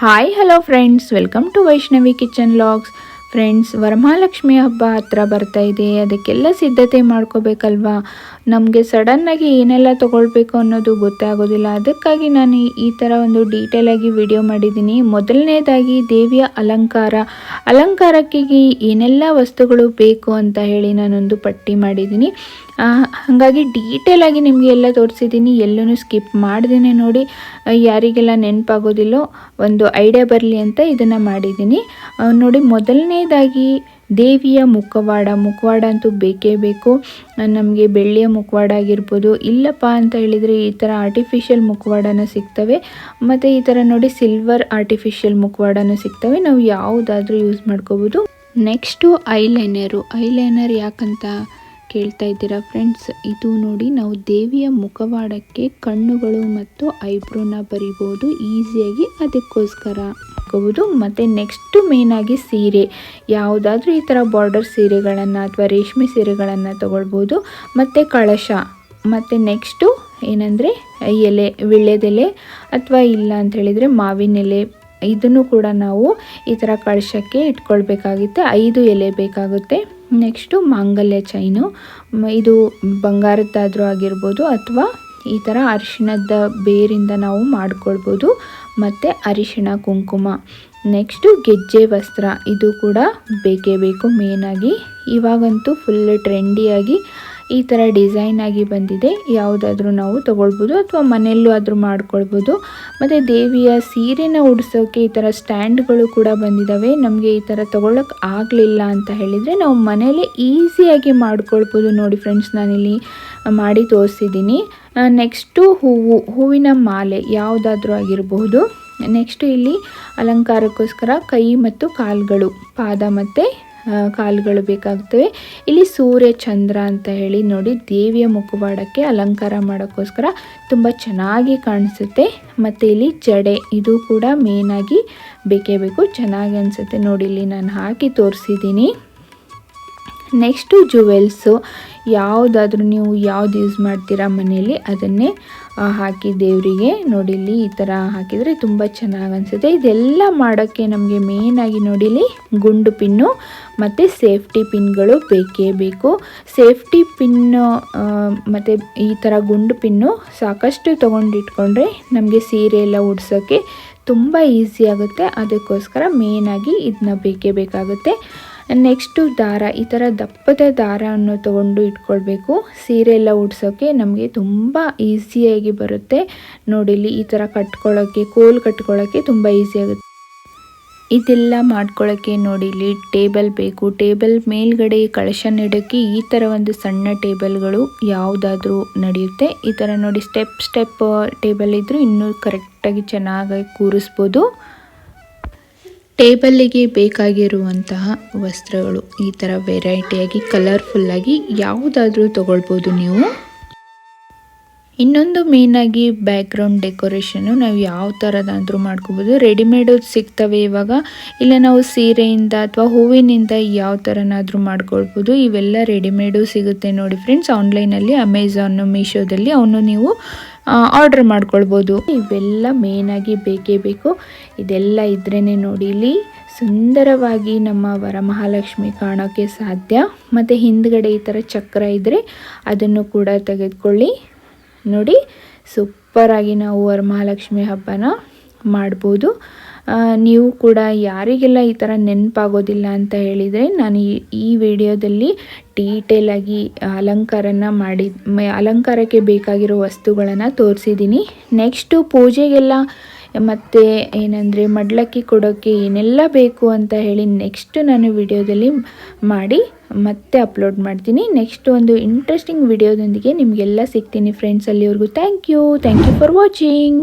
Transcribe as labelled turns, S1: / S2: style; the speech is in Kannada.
S1: Hi hello friends welcome to Vaishnavi kitchen logs friends Varamahalakshmi ಹಬ್ಬ ಹತ್ರ ಬರ್ತಾ ಇದೆ. ಅದಕ್ಕೆಲ್ಲ ಸಿದ್ಧತೆ ಮಾಡ್ಕೋಬೇಕಲ್ವಾ? ನಮಗೆ ಸಡನ್ನಾಗಿ ಏನೆಲ್ಲ ತೊಗೊಳ್ಬೇಕು ಅನ್ನೋದು ಗೊತ್ತಾಗೋದಿಲ್ಲ. ಅದಕ್ಕಾಗಿ ನಾನು ಈ- ಥರ ಒಂದು ಡೀಟೇಲಾಗಿ ವಿಡಿಯೋ ಮಾಡಿದ್ದೀನಿ. ಮೊದಲನೇದಾಗಿ ದೇವಿಯ ಅಲಂಕಾರ. ಅಲಂಕಾರಕ್ಕೆ ಏನೆಲ್ಲ ವಸ್ತುಗಳು ಬೇಕು ಅಂತ ಹೇಳಿ ನಾನೊಂದು ಪಟ್ಟಿ ಮಾಡಿದ್ದೀನಿ. ಹಾಗಾಗಿ ಡೀಟೇಲಾಗಿ ನಿಮಗೆ ಎಲ್ಲ ತೋರಿಸಿದ್ದೀನಿ. ಎಲ್ಲೂ ಸ್ಕಿಪ್ ಮಾಡ್ದೇನೆ ನೋಡಿ. ಯಾರಿಗೆಲ್ಲ ನೆನಪಾಗೋದಿಲ್ಲೋ ಒಂದು ಐಡಿಯಾ ಬರಲಿ ಅಂತ ಇದನ್ನು ಮಾಡಿದ್ದೀನಿ. ನೋಡಿ ಮೊದಲನೇದಾಗಿ ದೇವಿಯ ಮುಖವಾಡ ಮುಖವಾಡ ಅಂತೂ ಬೇಕೇ ಬೇಕು. ನಮಗೆ ಬೆಳ್ಳಿಯ ಮುಖವಾಡ ಆಗಿರ್ಬೋದು, ಇಲ್ಲಪ್ಪ ಅಂತ ಹೇಳಿದರೆ ಈ ಥರ ಆರ್ಟಿಫಿಷಿಯಲ್ ಮುಖವಾಡನ ಸಿಗ್ತವೆ. ಮತ್ತು ಈ ಥರ ನೋಡಿ ಸಿಲ್ವರ್ ಆರ್ಟಿಫಿಷಿಯಲ್ ಮುಖವಾಡನ ಸಿಗ್ತವೆ. ನಾವು ಯಾವುದಾದ್ರೂ ಯೂಸ್ ಮಾಡ್ಕೋಬೋದು. ನೆಕ್ಸ್ಟು ಐಲೈನರು ಐಲೈನರ್ ಯಾಕಂತ ಕೇಳ್ತಾ ಇದ್ದೀರಾ ಫ್ರೆಂಡ್ಸ್ ಇದು ನೋಡಿ ನಾವು ದೇವಿಯ ಮುಖವಾಡಕ್ಕೆ ಕಣ್ಣುಗಳು ಮತ್ತು ಐಬ್ರೋನ ಬರಿಬೋದು, ಈಸಿಯಾಗಿ ಅದಕ್ಕೋಸ್ಕರ. ಹಾಕೋಬೋದು ಮತ್ತು ನೆಕ್ಸ್ಟು ಆಗಿ ಸೀರೆ. ಯಾವುದಾದ್ರೂ ಈ ಥರ ಬಾರ್ಡರ್ ಸೀರೆಗಳನ್ನು ಅಥವಾ ರೇಷ್ಮೆ ಸೀರೆಗಳನ್ನು ತಗೊಳ್ಬೋದು. ಮತ್ತು ಕಳಶ. ಮತ್ತು ನೆಕ್ಸ್ಟು ಏನಂದರೆ ಎಲೆ ವಿಳ್ಯದೆಲೆ ಅಥವಾ ಇಲ್ಲ ಅಂತ ಮಾವಿನ ಎಲೆ. ಇದನ್ನು ಕೂಡ ನಾವು ಈ ಥರ ಕಳಶಕ್ಕೆ ಇಟ್ಕೊಳ್ಬೇಕಾಗುತ್ತೆ. ಐದು ಎಲೆ ಬೇಕಾಗುತ್ತೆ. ನೆಕ್ಸ್ಟು ಮಾಂಗಲ್ಯ ಚೈನು. ಇದು ಬಂಗಾರದ್ದಾದರೂ ಆಗಿರ್ಬೋದು ಅಥವಾ ಈ ಥರ ಅರಿಶಿಣದ ಬೇರಿಂದ ನಾವು ಮಾಡ್ಕೊಳ್ಬೋದು. ಮತ್ತು ಅರಿಶಿಣ ಕುಂಕುಮ. ನೆಕ್ಸ್ಟು ಗೆಜ್ಜೆ ವಸ್ತ್ರ. ಇದು ಕೂಡ ಬೇಕೇ ಬೇಕು ಮೇನಾಗಿ ಇವಾಗಂತೂ ಫುಲ್ ಟ್ರೆಂಡಿಯಾಗಿ ಈ ಥರ ಡಿಸೈನ್ ಆಗಿ ಬಂದಿದೆ. ಯಾವುದಾದ್ರೂ ನಾವು ತೊಗೊಳ್ಬೋದು ಅಥವಾ ಮನೆಯಲ್ಲೂ ಆದರೂ ಮಾಡ್ಕೊಳ್ಬೋದು. ಮತ್ತು ದೇವಿಯ ಸೀರೆನ ಉಡಿಸೋಕೆ ಈ ಥರ ಸ್ಟ್ಯಾಂಡ್ಗಳು ಕೂಡ ಬಂದಿದ್ದಾವೆ ನಮಗೆ ಈ ಥರ ತೊಗೊಳಕ್ಕೆ ಆಗಲಿಲ್ಲ ಅಂತ ಹೇಳಿದರೆ ನಾವು ಮನೆಯಲ್ಲೇ ಈಸಿಯಾಗಿ ಮಾಡ್ಕೊಳ್ಬೋದು ನೋಡಿ ಫ್ರೆಂಡ್ಸ್, ನಾನಿಲ್ಲಿ ಮಾಡಿ ತೋರಿಸಿದ್ದೀನಿ. ನೆಕ್ಸ್ಟು ಹೂವು, ಹೂವಿನ ಮಾಲೆ ಯಾವುದಾದ್ರೂ ಆಗಿರಬಹುದು ನೆಕ್ಸ್ಟು ಇಲ್ಲಿ ಅಲಂಕಾರಕ್ಕೋಸ್ಕರ ಕೈ ಮತ್ತು ಕಾಲುಗಳು, ಪಾದ ಮತ್ತು ಕಾಲುಗಳು ಬೇಕಾಗ್ತವೆ. ಇಲ್ಲಿ ಸೂರ್ಯ, ಚಂದ್ರ ಅಂತ ಹೇಳಿ ನೋಡಿ, ದೇವಿಯ ಮುಖವಾಡಕ್ಕೆ ಅಲಂಕಾರ ಮಾಡೋಕ್ಕೋಸ್ಕರ ತುಂಬ ಚೆನ್ನಾಗಿ ಕಾಣಿಸುತ್ತೆ. ಮತ್ತು ಇಲ್ಲಿ ಜಡೆ, ಇದು ಕೂಡ ಮೇನಾಗಿ ಬೇಕೇ ಬೇಕು. ಚೆನ್ನಾಗಿ ಅನಿಸುತ್ತೆ ನೋಡಿ, ಇಲ್ಲಿ ನಾನು ಹಾಕಿ ತೋರಿಸಿದ್ದೀನಿ. ನೆಕ್ಸ್ಟು ಜುವೆಲ್ಸು ಯಾವುದಾದ್ರೂ ನೀವು ಯಾವ್ದು ಯೂಸ್ ಮಾಡ್ತೀರಾ ಮನೆಯಲ್ಲಿ, ಅದನ್ನೇ ಹಾಕಿ ದೇವರಿಗೆ ನೋಡಿಲಿ ಈ ಥರ ಹಾಕಿದರೆ ತುಂಬ ಚೆನ್ನಾಗಿ ಅನಿಸುತ್ತೆ. ಇದೆಲ್ಲ ಮಾಡೋಕ್ಕೆ ನಮಗೆ ಮೇಯ್ನಾಗಿ ನೋಡಿಲಿ ಗುಂಡು ಪಿನ್ನು ಮತ್ತು ಸೇಫ್ಟಿ ಪಿನ್ಗಳು ಬೇಕೇ ಬೇಕು. ಸೇಫ್ಟಿ ಪಿನ್ನು ಮತ್ತು ಈ ಥರ ಗುಂಡು ಪಿನ್ನು ಸಾಕಷ್ಟು ತೊಗೊಂಡಿಟ್ಕೊಂಡ್ರೆ ನಮಗೆ ಸೀರೆ ಎಲ್ಲ ಉಡ್ಸೋಕ್ಕೆ ತುಂಬ ಈಸಿ ಆಗುತ್ತೆ. ಅದಕ್ಕೋಸ್ಕರ ಮೇಯ್ನಾಗಿ ಇದನ್ನ ಬೇಕೇ ಬೇಕಾಗುತ್ತೆ. ನೆಕ್ಸ್ಟು ದಾರ, ಈ ಥರ ದಪ್ಪದ ದಾರವನ್ನು ತಗೊಂಡು ಇಟ್ಕೊಳ್ಬೇಕು. ಸೀರೆ ಎಲ್ಲ ಉಡ್ಸೋಕ್ಕೆ ನಮಗೆ ತುಂಬ ಈಸಿಯಾಗಿ ಬರುತ್ತೆ. ನೋಡಿಲಿ ಈ ಥರ ಕಟ್ಕೊಳ್ಳೋಕ್ಕೆ ಕೋಲ್ ಕಟ್ಕೊಳ್ಳೋಕ್ಕೆ ತುಂಬ ಈಸಿ ಆಗುತ್ತೆ. ಇದೆಲ್ಲ ಮಾಡ್ಕೊಳ್ಳೋಕ್ಕೆ ನೋಡಿ ಇಲ್ಲಿ ಟೇಬಲ್ ಬೇಕು. ಟೇಬಲ್ ಮೇಲ್ಗಡೆ ಕಳಶ ನೆಡೋಕ್ಕೆ ಈ ಥರ ಒಂದು ಸಣ್ಣ ಟೇಬಲ್ಗಳು ಯಾವುದಾದ್ರೂ ನಡೆಯುತ್ತೆ. ಈ ಥರ ನೋಡಿ ಸ್ಟೆಪ್ ಸ್ಟೆಪ್ ಟೇಬಲ್ ಇದ್ದರೂ ಇನ್ನೂ ಕರೆಕ್ಟಾಗಿ ಚೆನ್ನಾಗಿ ಕೂರಿಸ್ಬೋದು. ಟೇಬಲ್ಲಿಗೆ ಬೇಕಾಗಿರುವಂತಹ ವಸ್ತ್ರಗಳು. ಈ ಥರ ವೆರೈಟಿಯಾಗಿ ಕಲರ್ಫುಲ್ಲಾಗಿ ಯಾವುದಾದ್ರೂ ತಗೊಳ್ಬೋದು ನೀವು. ಇನ್ನೊಂದು ಮೇಯ್ನಾಗಿ ಬ್ಯಾಕ್ಗ್ರೌಂಡ್ ಡೆಕೋರೇಷನ್ನು ನಾವು ಯಾವ ಥರದಾದರೂ ಮಾಡ್ಕೋಬೋದು. ರೆಡಿಮೇಡು ಸಿಗ್ತವೆ ಇವಾಗ. ಇಲ್ಲ ನಾವು ಸೀರೆಯಿಂದ ಅಥವಾ ಹೂವಿನಿಂದ ಯಾವ ಥರನಾದರೂ ಮಾಡ್ಕೊಳ್ಬೋದು. ಇವೆಲ್ಲ ರೆಡಿಮೇಡು ಸಿಗುತ್ತೆ ನೋಡಿ ಫ್ರೆಂಡ್ಸ್ ಆನ್ಲೈನಲ್ಲಿ ಅಮೆಝಾನು ಮೀಶೋದಲ್ಲಿ ಅವನು ನೀವು ಆರ್ಡರ್ ಮಾಡ್ಕೊಳ್ಬೋದು. ಇವೆಲ್ಲ ಮೇಯ್ನಾಗಿ ಬೇಕೇ ಬೇಕು. ಇದೆಲ್ಲ ಇದ್ರೇ ನೋಡಿ ಇಲ್ಲಿ ಸುಂದರವಾಗಿ ನಮ್ಮ ವರಮಹಾಲಕ್ಷ್ಮಿ ಕಾಣೋಕ್ಕೆ ಸಾಧ್ಯ. ಮತ್ತು ಹಿಂದ್ಗಡೆ ಈ ಥರ ಚಕ್ರ ಇದ್ದರೆ ಅದನ್ನು ಕೂಡ ತೆಗೆದುಕೊಳ್ಳಿ. ನೋಡಿ ಸೂಪರಾಗಿ ನಾವು ವರಮಹಾಲಕ್ಷ್ಮಿ ಹಬ್ಬನ ಮಾಡ್ಬೋದು. ನೀವು ಕೂಡ ಯಾರಿಗೆಲ್ಲ ಈ ಥರ ನೆನಪಾಗೋದಿಲ್ಲ ಅಂತ ಹೇಳಿದರೆ ನಾನು ಈ ಈ ವಿಡಿಯೋದಲ್ಲಿ ಡೀಟೇಲಾಗಿ ಅಲಂಕಾರನ ಮಾಡಿ ಅಲಂಕಾರಕ್ಕೆ ಬೇಕಾಗಿರೋ ವಸ್ತುಗಳನ್ನು ತೋರಿಸಿದ್ದೀನಿ. ನೆಕ್ಸ್ಟು ಪೂಜೆಗೆಲ್ಲ ಮತ್ತು ಏನಂದರೆ ಮಡ್ಲಕ್ಕಿ ಕೊಡೋಕ್ಕೆ ಏನೆಲ್ಲ ಬೇಕು ಅಂತ ಹೇಳಿ ನೆಕ್ಸ್ಟ್ ನಾನು ವಿಡಿಯೋದಲ್ಲಿ ಮಾಡಿ ಮತ್ತೆ ಅಪ್ಲೋಡ್ ಮಾಡ್ತೀನಿ. ನೆಕ್ಸ್ಟ್ ಒಂದು ಇಂಟ್ರೆಸ್ಟಿಂಗ್ ವಿಡಿಯೋದೊಂದಿಗೆ ನಿಮಗೆಲ್ಲ ಸಿಗ್ತೀನಿ ಫ್ರೆಂಡ್ಸ್ ಅಲ್ಲಿವರೆಗೂ. Thank you thank you for watching